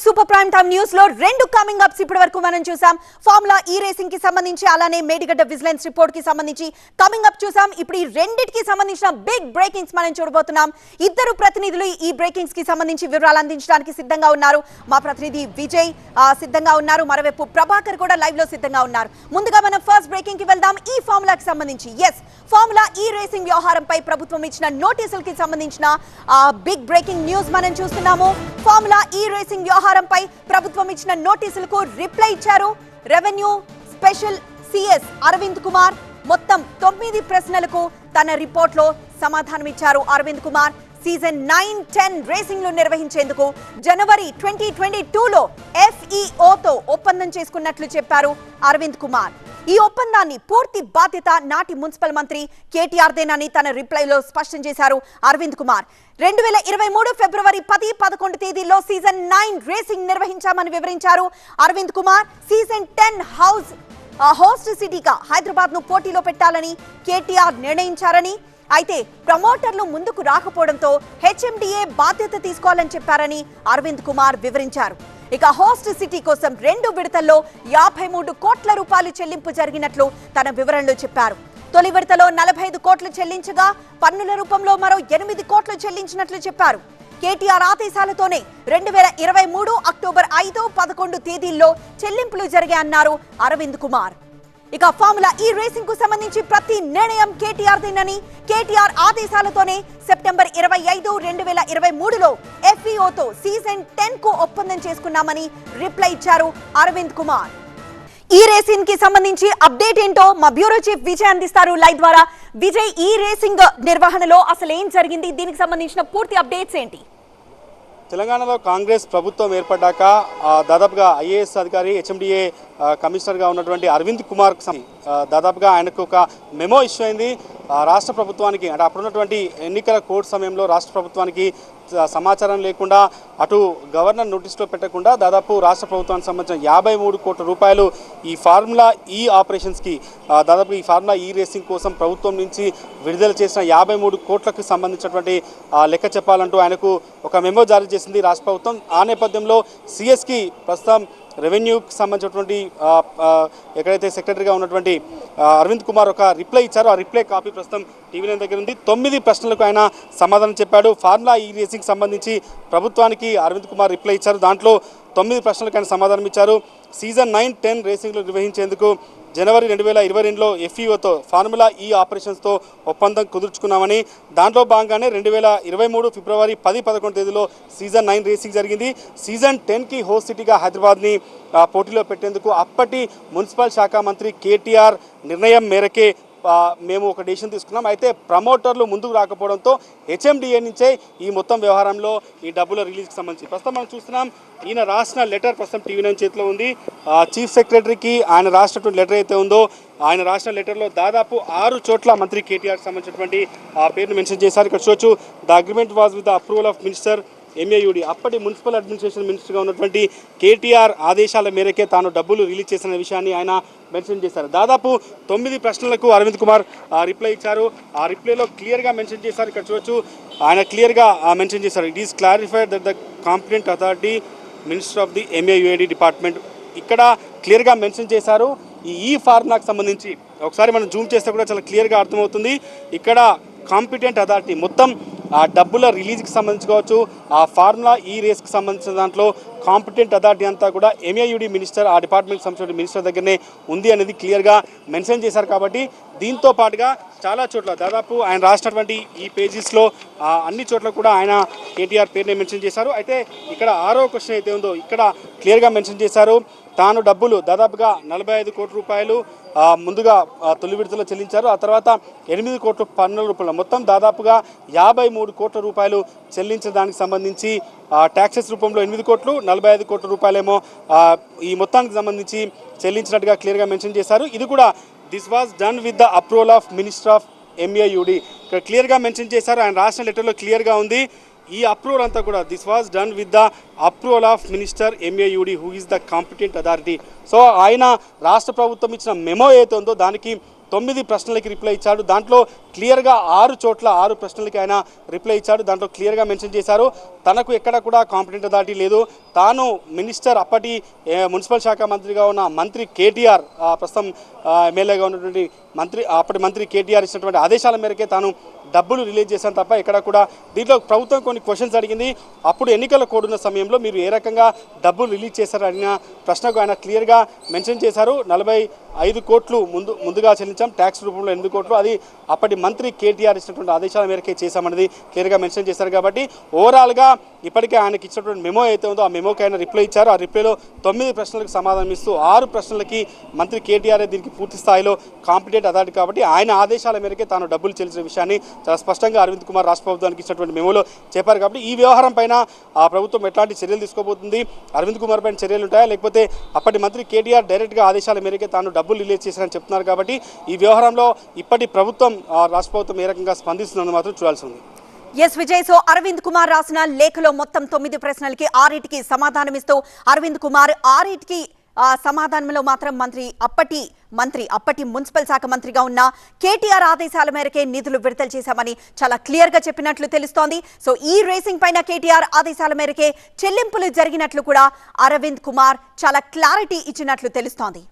Super prime time న్యూస్లో రెండు coming apps ఇప్పటి వరకు మనం చూసాం. ఫార్ములా ఈ రేసింగ్కి సంబంధించి అలానే మేడిగడ్డ విజిలెన్స్ రిపోర్ట్కి సంబంధించి కమింగ్ అప్ చూసాం. ఇప్పుడు ఈ రెండింటికి సంబంధించిన బిగ్ బ్రేకింగ్స్ మనం చూడబోతున్నాం. ఇద్దరు ప్రతినిధులు ఈ బ్రేకింగ్స్కి సంబంధించి వివరాలు అందించడానికి సిద్ధంగా ఉన్నారు. మా ప్రతినిధి విజయ్ సిద్ధంగా ఉన్నారు. మరోవైపు ప్రభాకర్ కూడా లైవ్లో సిద్ధంగా ఉన్నారు. ముందుగా మనం ఫస్ట్ బ్రేకింగ్కి వెళ్దాం. ఈ ఫార్ములాకి సంబంధించి ఎస్ ఫార్ములా ఈ రేసింగ్ వ్యవహారంపై ప్రభుత్వం ఇచ్చిన నోటీసులకి సంబంధించిన బిగ్ బ్రేకింగ్ న్యూస్ మనం చూస్తున్నాము. ఫార్ములా ఈ రేసింగ్ వ్యవహారంపై ప్రభుత్వం ఇచ్చిన నోటీసులకు రిప్లై ఇచ్చారు. Revenue special CS Aravind Kumar మొత్తం తొమ్మిది ప్రశ్నలకు తన రిపోర్ట్లో సమాధానం ఇచ్చారు Aravind Kumar. Season nine ten రేసింగ్లు నిర్వహించేందుకు జనవరి ట్వంటీ ట్వంటీ టూలో ఎఫ్ఈఓతో ఒప్పందం చేసుకున్నట్లు చెప్పారు అరవింద్ కుమార్. ఈ ఒప్పందాన్ని పూర్తి బాధ్యత నాటి మున్సిపల్ మంత్రి కేటీఆర్దేనని తన రిప్లైలో స్పష్టం చేశారు. అరవింద్ కుమార్ రెండు వేల ఇరవై మూడు ఫిబ్రవరి పది పదకొండు తేదీల్లో సీజన్ నైన్ రేసింగ్ నిర్వహించామని వివరించారు. Aravind Kumar season ten house host సిటీగా హైదరాబాద్ను పోటీలో పెట్టాలని కేటీఆర్ నిర్ణయించారని అయితే ప్రమోటర్లు ముందుకు రాకపోవడంతో హెచ్ఎండిఏ బాధ్యత తీసుకోవాలని చెప్పారని అరవింద్ కుమార్ వివరించారు. ఇక హోస్ట్ సిటీ కోసం రెండు విడతల్లో యాభై మూడు కోట్ల రూపాయలు చెల్లింపు జరిగినట్లు తన వివరణలో చెప్పారు. తొలి విడతలో నలభై ఐదు కోట్లు చెల్లించగా పన్నుల రూపంలో మరో ఎనిమిది కోట్లు చెల్లించినట్లు చెప్పారు. కేటీఆర్ ఆదేశాలతోనే రెండు వేల ఇరవై మూడు అక్టోబర్ ఐదు పదకొండు తేదీల్లో చెల్లింపులు జరిగాయన్నారు అరవింద్ కుమార్. ఇక ఫార్ములా ఈ రేసింగ్కు సంబంధించి ప్రతి నిర్ణయం కేటీఆర్ దేనని కేటీఆర్ ఆదేశాలతోనే సెప్టెంబర్ ఇరవై ఐదు రెండు వేల ఇరవై మూడులో ఎఫ్ఈఓతో సీజన్ టెన్కు ఒప్పందం చేసుకున్నామని రిప్లై ఇచ్చారు అరవింద్ కుమార్. ఈ రేసింగ్కి సంబంధించి అప్డేట్ ఏంటో మా బ్యూరో చీఫ్ విజయ్ అందిస్తారు లైవ్ ద్వారా. విజయ్ ఈ రేసింగ్ నిర్వహణలో అసలు ఏం జరిగింది? దీనికి సంబంధించిన పూర్తి అప్డేట్స్ ఏంటి? తెలంగాణలో కాంగ్రెస్ ప్రభుత్వం ఏర్పడ్డాక దాదాపుగా ఐఏఎస్ అధికారి హెచ్ఎండిఏ కమిషనర్గా ఉన్నటువంటి అరవింద్ కుమార్ దాదాపుగా ఆయనకు ఒక మెమో ఇష్యూ అయింది. రాష్ట్ర ప్రభుత్వానికి అంటే అప్పుడున్నటువంటి ఎన్నికల కోడ్ సమయంలో రాష్ట్ర ప్రభుత్వానికి సమాచారం లేకుండా అటు గవర్నర్ నోటీస్లో పెట్టకుండా దాదాపు రాష్ట్ర ప్రభుత్వానికి సంబంధించిన యాభై మూడు కోట్ల రూపాయలు ఈ ఫార్ములా ఈ ఆపరేషన్స్కి దాదాపు ఈ ఫార్ములా ఈ రేసింగ్ కోసం ప్రభుత్వం నుంచి విడుదల చేసిన యాభై మూడు కోట్లకు సంబంధించినటువంటి లెక్క చెప్పాలంటూ ఆయనకు ఒక మెమో జారీ చేసి చేసింది రాష్ట్ర ప్రభుత్వం. ఆ నేపథ్యంలో సిఎస్కి ప్రస్తుతం రెవెన్యూకి సంబంధించినటువంటి ఎక్కడైతే సెక్రటరీగా ఉన్నటువంటి అరవింద్ కుమార్ ఒక రిప్లై ఇచ్చారో. ఆ రిప్లై కాపీ ప్రస్తుతం టీవీ నైన్ దగ్గర ఉంది. తొమ్మిది ప్రశ్నలకు ఆయన సమాధానం చెప్పాడు. ఫార్ములా e ఈ రేసింగ్ సంబంధించి ప్రభుత్వానికి అరవింద్ కుమార్ రిప్లై ఇచ్చారు. దాంట్లో తొమ్మిది ప్రశ్నలకు ఆయన సమాధానం ఇచ్చారు. సీజన్ నైన్ టెన్ రేసింగ్లు నిర్వహించేందుకు జనవరి రెండు వేల ఇరవై రెండులో ఎఫ్ఈఓతో ఫార్ములా ఈ ఆపరేషన్స్తో ఒప్పందం కుదుర్చుకున్నామని దాంట్లో భాగంగానే రెండు వేల ఇరవై మూడు ఫిబ్రవరి పది పదకొండు తేదీలో సీజన్ నైన్ రేసింగ్ జరిగింది. సీజన్ టెన్కి హోస్ట్ సిటీగా హైదరాబాద్ని పోటీలో పెట్టేందుకు అప్పటి మున్సిపల్ శాఖ మంత్రి కేటీఆర్ నిర్ణయం మేరకే మేము ఒక డిసిషన్ తీసుకున్నాం. అయితే ప్రమోటర్లు ముందుకు రాకపోవడంతో హెచ్ఎండిఏ నుంచే ఈ మొత్తం వ్యవహారంలో ఈ డబ్బుల రిలీజ్కి సంబంధించి ప్రస్తుతం మనం చూస్తున్నాం ఈయన రాసిన లెటర్ ప్రస్తుతం టీవీ నైన్ చేతిలో ఉంది. చీఫ్ సెక్రటరీకి ఆయన రాసినటువంటి లెటర్ అయితే ఉందో ఆయన రాసిన లెటర్లో దాదాపు ఆరు చోట్ల మంత్రి కేటీఆర్ సంబంధించినటువంటి ఆ పేరును మెన్షన్ చేశారు. ఇక్కడ చూడొచ్చు the agreement was with the approval of minister MAUD అప్పటి మున్సిపల్ అడ్మినిస్ట్రేషన్ మినిస్టర్గా ఉన్నటువంటి కేటీఆర్ ఆదేశాల మేరకే తాను డబ్బులు రిలీజ్ చేసిన విషయాన్ని ఆయన మెన్షన్ చేశారు. దాదాపు తొమ్మిది ప్రశ్నలకు అరవింద్ కుమార్ ఆ, రిప్లై ఇచ్చారు. ఆ రిప్లైలో క్లియర్గా మెన్షన్ చేశారు. ఇక్కడ చూడొచ్చు ఆయన క్లియర్గా మెన్షన్ చేశారు. It is clarified that the competent authority minister of the MAUAD department ఇక్కడ క్లియర్గా మెన్షన్ చేశారు. ఈ e ఈ ఫార్ములాకి సంబంధించి ఒకసారి మనం జూమ్ చేస్తే కూడా చాలా క్లియర్గా అర్థమవుతుంది. ఇక్కడ కాంపిటెంట్ అథారిటీ మొత్తం ఆ డబ్బుల రిలీజ్కి సంబంధించి కావచ్చు ఆ ఫార్ములా ఈ రేస్కి సంబంధించిన దాంట్లో కాంపిటెంట్ అథారిటీ అంతా కూడా ఎంఏయుడి మినిస్టర్ ఆ డిపార్ట్మెంట్ సంబంధించిన మినిస్టర్ దగ్గరనే ఉంది అనేది క్లియర్గా మెన్షన్ చేశారు కాబట్టి దీంతో పాటుగా చాలా చోట్ల దాదాపు ఆయన రాసినటువంటి ఈ పేజెస్లో ఆ, అన్ని చోట్ల కూడా ఆయన కేటీఆర్ పేరునే మెన్షన్ చేశారు. అయితే ఇక్కడ ఆరో క్వశ్చన్ అయితే ఉందో ఇక్కడ క్లియర్గా మెన్షన్ చేశారు తాను డబ్బులు దాదాపుగా నలభై ఐదు కోట్ల రూపాయలు ముందుగా తొలి విడుదల చెల్లించారు. ఆ తర్వాత ఎనిమిది కోట్ల పన్నుల రూపంలో మొత్తం దాదాపుగా యాభై మూడు కోట్ల రూపాయలు చెల్లించడానికి సంబంధించి ట్యాక్సెస్ రూపంలో ఎనిమిది కోట్లు నలభై ఐదు కోట్ల రూపాయలేమో ఈ మొత్తానికి సంబంధించి చెల్లించినట్టుగా క్లియర్గా మెన్షన్ చేశారు. ఇది కూడా this was done with the approval of minister of MAUD ఇక్కడ క్లియర్గా మెన్షన్ చేశారు. ఆయన రాసిన లెటర్లో క్లియర్గా ఉంది. ఈ అప్రూవల్ అంతా కూడా this was done with the approval of minister MAUD who is the competent authority so ఆయన రాష్ట్ర ప్రభుత్వం ఇచ్చిన మెమో ఏదైతే ఉందో దానికి తొమ్మిది ప్రశ్నలకి రిప్లై ఇచ్చాడు. దాంట్లో క్లియర్గా ఆరు చోట్ల ఆరు ప్రశ్నలకి ఆయన రిప్లై ఇచ్చాడు. దాంట్లో క్లియర్గా మెన్షన్ చేశారు. తనకు ఎక్కడ కూడా కాంపిటెంట్ దాటి లేదు. తాను మినిస్టర్ అప్పటి మున్సిపల్ శాఖ మంత్రిగా ఉన్న మంత్రి కేటీఆర్ ప్రస్తుతం ఎమ్మెల్యేగా ఉన్నటువంటి మంత్రి అప్పటి మంత్రి కేటీఆర్ ఇచ్చినటువంటి ఆదేశాల మేరకే తాను డబ్బులు రిలీజ్ చేశాను తప్ప ఇక్కడ కూడా దీంట్లో ప్రభుత్వం కొన్ని క్వశ్చన్స్ అడిగింది. అప్పుడు ఎన్నికల కోడున్న సమయంలో మీరు ఏ రకంగా డబ్బులు రిలీజ్ చేశారు అడిగిన ప్రశ్నకు ఆయన క్లియర్గా మెన్షన్ చేశారు. నలభై ఐదు కోట్లు ముందు ముందుగా చెల్లించాం. ట్యాక్స్ రూపంలో ఎనిమిది కోట్లు. అది అప్పటి మంత్రి కేటీఆర్ ఇచ్చినటువంటి ఆదేశాల మేరకే చేశామన్నది క్లియర్గా మెన్షన్ చేశారు కాబట్టి ఓవరాల్గా ఇప్పటికే ఆయనకి ఇచ్చినటువంటి మెమో అయితే ఉందో ఆ మెమోకి ఆయన రిప్లై ఇచ్చారు. ఆ రిప్లైలో తొమ్మిది ప్రశ్నలకు సమాధానం ఇస్తూ ఆరు ప్రశ్నలకి మంత్రి కేటీఆర్ దీనికి పూర్తి స్థాయిలో కాంపిటేట్ అథారిటీ కాబట్టి ఆయన ఆదేశాల మేరకే తాను డబ్బులు చెల్లించిన విషయాన్ని చాలా స్పష్టంగా అరవింద్ కుమార్ రాష్ట్ర ప్రభుత్వానికి ఇచ్చినటువంటి మెమోలో చెప్పారు కాబట్టి ఈ వ్యవహారం పైన ఆ ప్రభుత్వం ఎట్లాంటి చర్యలు తీసుకోబోతుంది? అరవింద్ కుమార్ పైన చర్యలు ఉంటాయా? లేకపోతే అప్పటి మంత్రి కేటీఆర్ డైరెక్ట్గా ఆదేశాల మేరకే తాను డబ్బులు రిలీజ్ చేశారని చెప్తున్నారు కాబట్టి ఈ వ్యవహారంలో ఇప్పటి ప్రభుత్వం రాష్ట్ర ప్రభుత్వం ఏ రకంగా స్పందిస్తుందని మాత్రం చూడాల్సి ఉంది. ఎస్ విజయ్ సో అరవింద్ కుమార్ రాసిన లేఖలో మొత్తం తొమ్మిది ప్రశ్నలకి ఆరిటికి సమాధానమిస్తూ అరవింద్ కుమార్ ఆరిటికి సమాధానంలో మాత్రం మంత్రి అప్పటి మంత్రి అప్పటి మున్సిపల్ శాఖ మంత్రిగా ఉన్న కేటీఆర్ ఆదేశాల మేరకే నిధులు విడుదల చేశామని చాలా క్లియర్గా చెప్పినట్లు తెలుస్తోంది. సో ఈ రేసింగ్ పైన కేటీఆర్ ఆదేశాల మేరకే చెల్లింపులు జరిగినట్లు కూడా అరవింద్ కుమార్ చాలా క్లారిటీ ఇచ్చినట్లు తెలుస్తోంది.